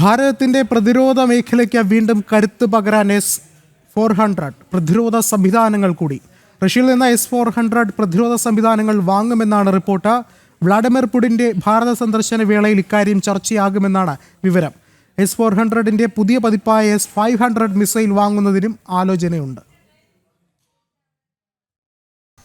ഭാരതത്തിന്റെ പ്രതിരോധ മേഖലയ്ക്ക് വീണ്ടും കരുത്ത് പകരാൻ എസ് ഫോർ ഹൺഡ്രഡ് പ്രതിരോധ സംവിധാനങ്ങൾ കൂടി. റഷ്യയിൽ നിന്ന് എസ് ഫോർ ഹൺഡ്രഡ് പ്രതിരോധ സംവിധാനങ്ങൾ വാങ്ങുമെന്നാണ് റിപ്പോർട്ട്. വ്ളാഡിമിർ പുടിന്റെ ഭാരത സന്ദർശന വേളയിൽ ഇക്കാര്യം ചർച്ചയാകുമെന്നാണ് വിവരം. എസ് ഫോർ ഹൺഡ്രഡിന്റെ പുതിയ പതിപ്പായ എസ് ഫൈവ് ഹൺഡ്രഡ് മിസൈൽ വാങ്ങുന്നതിനും ആലോചനയുണ്ട്.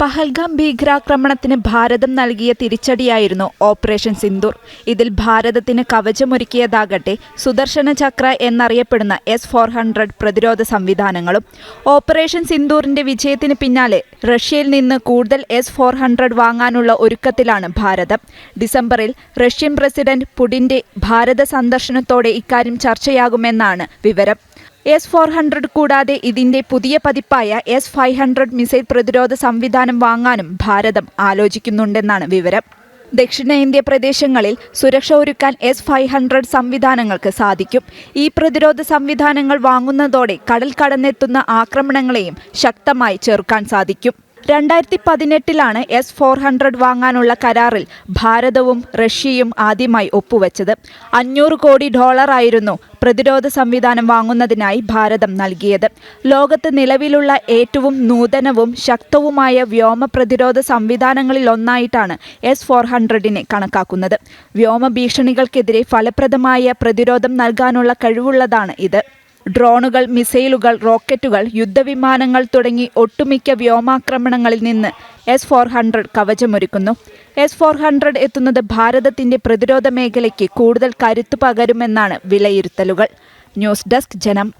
പഹൽഗാം ഭീകരാക്രമണത്തിന് ഭാരതം നൽകിയ തിരിച്ചടിയായിരുന്നു ഓപ്പറേഷൻ സിന്ദൂർ. ഇതിൽ ഭാരതത്തിന് കവചമൊരുക്കിയതാകട്ടെ സുദർശന ചക്ര എന്നറിയപ്പെടുന്ന എസ് ഫോർ ഹൺഡ്രഡ് പ്രതിരോധ സംവിധാനങ്ങളും. ഓപ്പറേഷൻ സിന്ദൂറിന്റെ വിജയത്തിന് പിന്നാലെ റഷ്യയിൽ നിന്ന് കൂടുതൽ എസ് ഫോർ ഹൺഡ്രഡ് വാങ്ങാനുള്ള ഒരുക്കത്തിലാണ് ഭാരതം. ഡിസംബറിൽ റഷ്യൻ പ്രസിഡന്റ് പുടിന്റെ ഭാരത സന്ദർശനത്തോടെ ഇക്കാര്യം ചർച്ചയാകുമെന്നാണ് വിവരം. എസ് ഫോർ ഹൺഡ്രഡ് കൂടാതെ ഇതിന്റെ പുതിയ പതിപ്പായ എസ് ഫൈവ് ഹൺഡ്രഡ് മിസൈൽ പ്രതിരോധ സംവിധാനം വാങ്ങാനും ഭാരതം ആലോചിക്കുന്നുണ്ടെന്നാണ് വിവരം. ദക്ഷിണേന്ത്യ പ്രദേശങ്ങളിൽ സുരക്ഷ ഒരുക്കാൻ എസ് ഫൈവ് ഹൺഡ്രഡ് സംവിധാനങ്ങൾക്ക് സാധിക്കും. ഈ പ്രതിരോധ സംവിധാനങ്ങൾ വാങ്ങുന്നതോടെ കടൽ കടന്നെത്തുന്ന ആക്രമണങ്ങളെയും ശക്തമായി ചെറുക്കാൻ സാധിക്കും. രണ്ടായിരത്തി പതിനെട്ടിലാണ് എസ് ഫോർ ഹൺഡ്രഡ് വാങ്ങാനുള്ള കരാറിൽ ഭാരതവും റഷ്യയും ആദ്യമായി ഒപ്പുവെച്ചത്. അഞ്ഞൂറ് കോടി ഡോളറായിരുന്നു പ്രതിരോധ സംവിധാനം വാങ്ങുന്നതിനായി ഭാരതം നൽകിയത്. ലോകത്ത് നിലവിലുള്ള ഏറ്റവും നൂതനവും ശക്തവുമായ വ്യോമ പ്രതിരോധ സംവിധാനങ്ങളിലൊന്നായിട്ടാണ് എസ് ഫോർ ഹൺഡ്രഡിനെ കണക്കാക്കുന്നത്. വ്യോമ ഭീഷണികൾക്കെതിരെ ഫലപ്രദമായ പ്രതിരോധം നൽകാനുള്ള കഴിവുള്ളതാണ് ഇത്. ഡ്രോണുകൾ മിസൈലുകൾ റോക്കറ്റുകൾ യുദ്ധവിമാനങ്ങൾ തുടങ്ങി ഒട്ടുമിക്ക വ്യോമാക്രമണങ്ങളിൽ നിന്ന് എസ് ഫോർ ഹൺഡ്രഡ് കവചമൊരുക്കുന്നു. എസ് ഫോർ ഹൺഡ്രഡ് എത്തുന്നത് ഭാരതത്തിന്റെ പ്രതിരോധ മേഖലയ്ക്ക് കൂടുതൽ കരുത്തു പകരുമെന്നാണ് വിലയിരുത്തലുകൾ. ന്യൂസ് ഡെസ്ക് ജനം